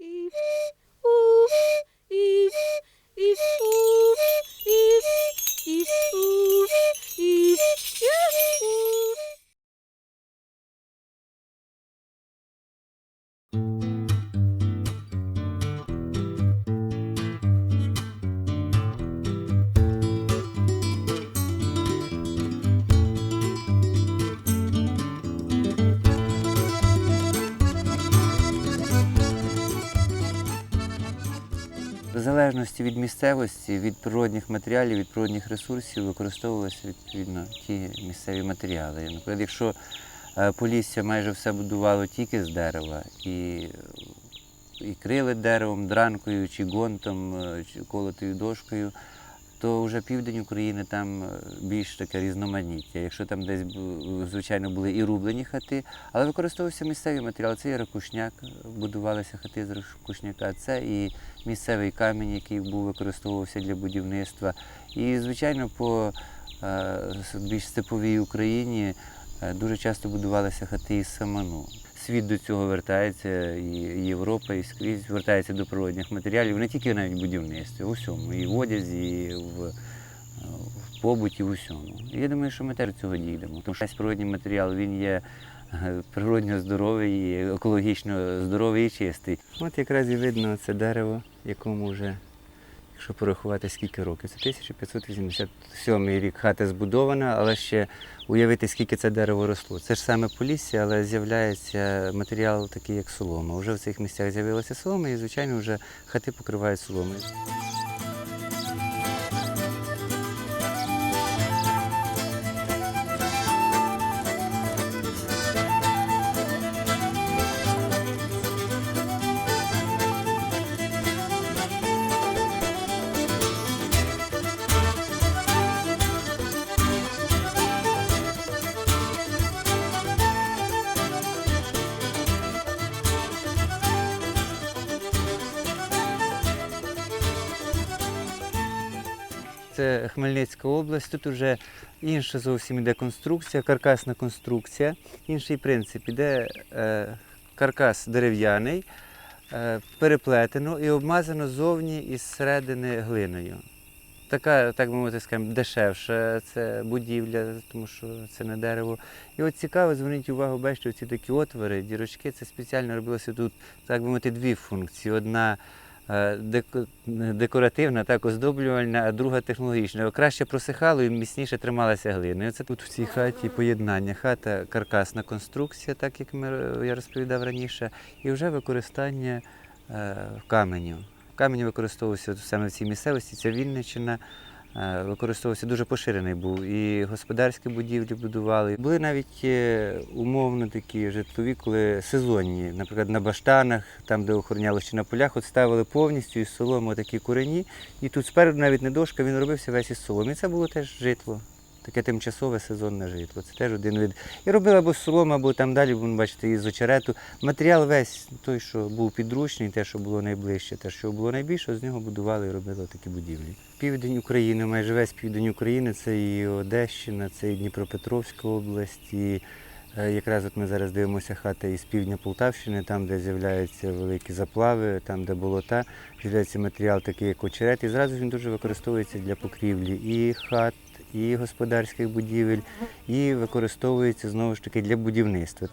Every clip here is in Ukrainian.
Eve. Залежності від місцевості, від природних матеріалів, від природних ресурсів використовувалися відповідно ті місцеві матеріали. Наприклад, якщо е, Полісся майже все будувало тільки з дерева, і, і крили деревом, дранкою чи гонтом, е, чи колотою дошкою, то вже південь України там е, більш таке різноманіття. Якщо там десь звичайно були і рублені хати, але використовувався місцевий матеріал. Це і ракушняк, будувалися хати з ракушняка, це і місцевий камінь, який був використовувався для будівництва. І, звичайно, по е, більш степовій Україні е, дуже часто будувалися хати із саману. Світ до цього вертається, і Європа, і скрізь вертається до природних матеріалів, не тільки навіть в будівництві, у всьому, і в одязі, і в, е, в побуті, в усьому. І я думаю, що ми теж цього дійдемо. Тому що природний матеріал він є е, природньо здоровий, екологічно здоровий і чистий. От якраз і видно це дерево, якому вже, якщо порахувати скільки років, це 1587 рік хата збудована, але ще уявити, скільки це дерево росло. Це ж саме полісся, але з'являється матеріал такий, як солома. Уже в цих місцях з'явилася солома, і, звичайно, вже хати покривають соломою. Це Хмельницька область. Тут вже інша зовсім іде конструкція, каркасна конструкція. Інший принцип іде е, каркас дерев'яний, е, переплетено і обмазано зовні і зсередини глиною. Така, так би мовити, скажімо, дешевша це будівля, тому що це не дерево. І от цікаво, зверніть увагу, бачите, ці такі отвори, дірочки, це спеціально робилося тут, так би мовити, дві функції. Одна декоративна, так, оздоблювальна, а друга технологічна. Краще просихало і міцніше трималася глина. І Оце тут в цій хаті поєднання. Хата каркасна конструкція, так як ми, я розповідав раніше, і вже використання е, каменю. Камінь використовувався саме в цій місцевості, це Вінниччина. Е, Використовувався дуже поширений був. І господарські будівлі будували. Були навіть е, умовно такі житлові, коли сезонні, наприклад, на баштанах, там, де охоронялося чи на полях, от ставили повністю із соломи такі курені. І тут спереду навіть не дошка, він робився весь із соломи. І це було теж житло. Таке тимчасове сезонне житло. Це теж один вид. І робили або з соломи, або там далі, вон, бачите, із очерету. Матеріал весь той, що був підручний, те, що було найближче, те, що було найбільше, з нього будували і робили такі будівлі. Південь України, майже весь південь України, це і Одещина, це і Дніпропетровська область. І е, якраз от ми зараз дивимося хата із півдня Полтавщини, там, де з'являються великі заплави, там, де болота, з'являється матеріал такий, як очерет. І зразу він дуже використовується для покрівлі і хат, і господарських будівель, і використовується знову ж таки для будівництва.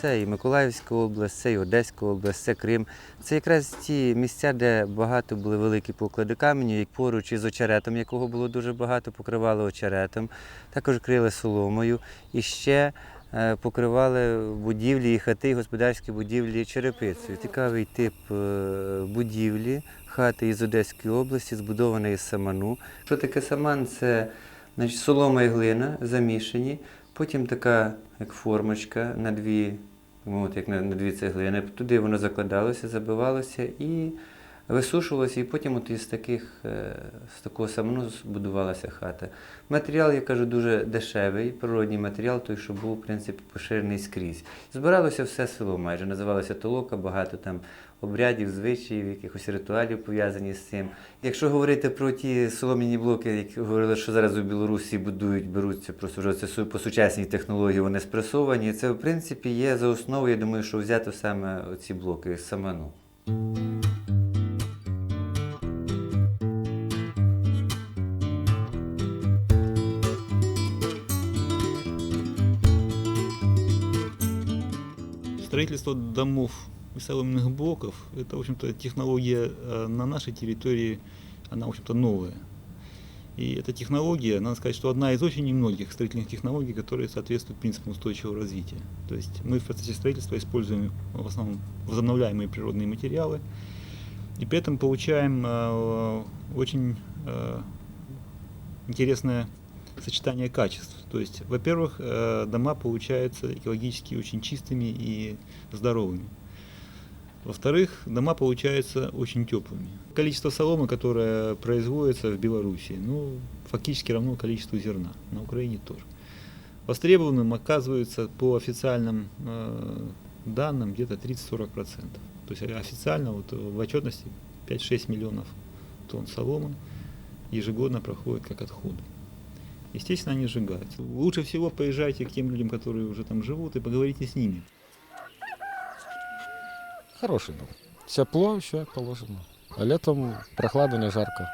Це і Миколаївська область, це і Одеська область, це Крим. Це якраз ті місця, де багато були великі поклади каменю, як поруч із очеретом, якого було дуже багато, покривали очеретом, також крили соломою і ще е, покривали будівлі і хати, і господарські будівлі черепицею. Цікавий тип е, будівлі, хати із Одеської області, збудована із саману. Що таке саман? Це значить, солома і глина замішані. Потім така як формочка на дві, ну, от як на, на дві цеглини. Туди воно закладалося, забивалося і висушувалося, і потім от із таких, е, з такого самону збудувалася хата. Матеріал, я кажу, дуже дешевий, природній матеріал, той, що був, в принципі, поширений скрізь. Збиралося все село майже, називалося толока, багато там обрядів, звичаїв, якихось ритуалів пов'язані з цим. Якщо говорити про ті солом'яні блоки, які говорили, що зараз у Білорусі будують, беруться просто вже це по сучасній технології, вони спресовані. Це, в принципі, є за основу, я думаю, що взято саме ці блоки саману. Строительство домов и соломенных блоков – это, в общем-то, технология э, на нашей территории, она, в общем-то, новая. И эта технология, надо сказать, что одна из очень немногих строительных технологий, которые соответствуют принципам устойчивого развития. То есть мы в процессе строительства используем в основном возобновляемые природные материалы, и при этом получаем э, очень э, интересное сочетание качеств. То есть, во-первых, э, дома получаются экологически очень чистыми и здоровыми. Во-вторых, дома получаются очень теплыми. Количество соломы, которое производится в Беларуси, ну, фактически равно количеству зерна. На Украине тоже. Востребованным оказывается по официальным э, данным где-то 30-40%. То есть официально вот, в отчетности 5-6 миллионов тонн соломы ежегодно проходят как отходы. Естественно, они сжигают. Лучше всего поезжайте к тем людям, которые уже там живут, и поговорите с ними. Хороший дом. Тепло, все положено. А летом прохладно, не жарко.